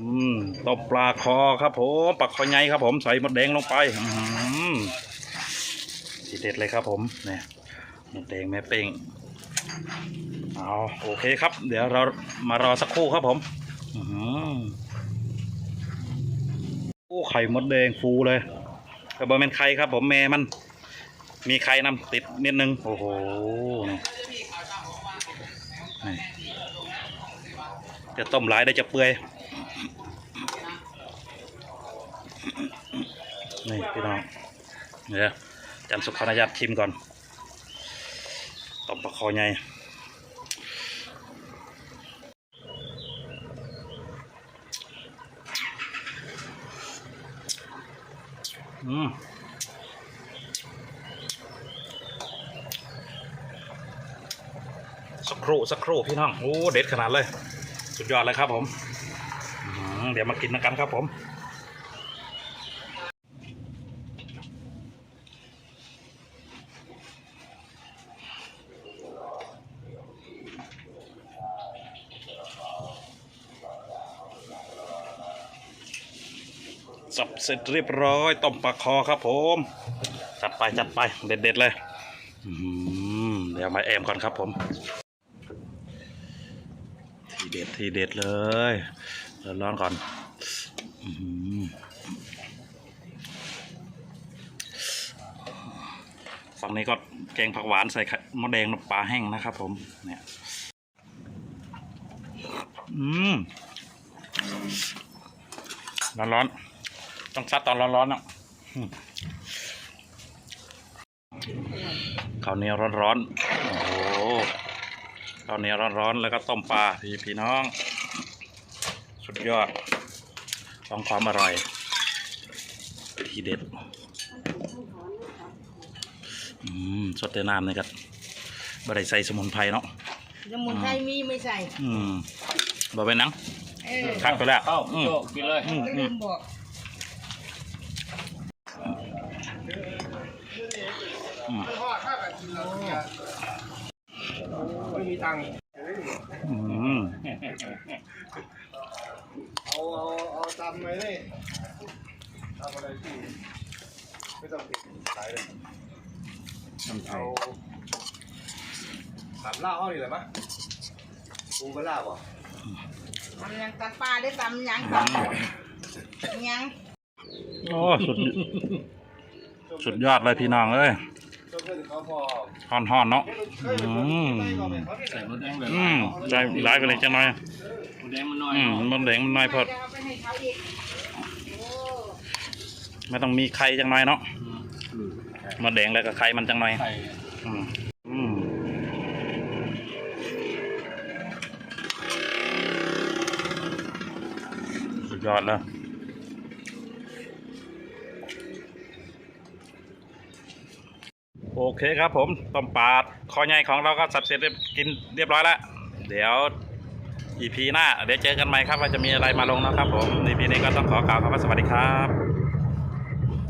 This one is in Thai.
อืมตบปลาคอครับผมปลาคอใหญ่ครับผมใส่มดแดงลงไปอืมทีเด็ดเลยครับผมเนี่ยมดแดงแม่เป้งเอาโอเคครับ เดี๋ยวเรามารอสักครู่ครับผมอืมโอ้ไข่มดแดงฟูเลยกระบอกเป็นไข่ครับผมแม่มัน มีไข่นำติดนิดนึงโอ้โหจะต้มหลายได้จะเปื่อย นี่พี่น้องเดี๋ยวจันสุขอนุญาตชิมก่อนต้มปลาคอใหญ่อืมสักครู่สักครู่พี่น้องโอ้เด็ดขนาดเลย สุดยอดเลยครับผม เดี๋ยวมากินกันครับผม สับเสร็จเรียบร้อยต้มปลาคอครับผมจัดไปจัดไปเด็ดๆเลยอื้อหือเดี๋ยวมาแอมก่อนครับผม ทีเด็ดทีเด็ดเลยเดี๋ยวร้อนก่อนฝั่งนี้ก็แกงผักหวานใส่มดแดงน้ำปลาแห้งนะครับผม เนี่ย อืมร้อนร้อนๆ ต้องซัดตอนร้อนร้อนๆอะอืมข้าวเหนียวร้อนร้อนๆ โอ้โหข้าวเหนียวร้อนๆ แล้วก็ต้มปลาพี่พี่น้อง สุดยอดต้องความอร่อย ทีเด็ด อืม สดแต่น้ำเลยครับบะได้ใส่สมุนไพรเนาะ สมุนไพรมีไม่ใส่ อืมบ่เป็นหนัง เออคักไปแล้ว เข้าอืมโจกินเลย อืมก็อืลืมมบอก อืม ไม่มีตังค์อืมเอาเอาเอาตำไปเลยทำอะไรที่ไม่ต้องติดสายเลยน้ำไทเอายสามล่าห้องนี่เลยมะปูกระลาบ่ทำยังตำปลาได้ตำยังตำยังโอ้สุด สุดยอดเลยพี่น้องเอ้ยเพื่อนเขาพอห่อนห่อนๆเนาะอืมใส่มดแดงเลยอืมใจร้ายไปเลยจังหน่อยมดแดงมันน้อยอืมมันแดงมันน้อยพอเดี๋ยวเอาไปให้เขาอีกโอ้ไม่ต้องมีไข่จังหน่อยเนาะอืมมันแดงแล้วก็ไข่มันจังหน่อยไข่อืมอืมสุดยอดเลย โอเคครับผมต้มปลาคอใหญ่ของเราก็สับเสร็จเรียบกินเรียบร้อยแล้ว เดี๋ยวอีพีหน้า เดี๋ยวเจอกันใหม่ครับว่าจะมีอะไรมาลงนะครับผมในพีนี้ก็ต้องขอกล่าวคำว่าสวัสดีครับ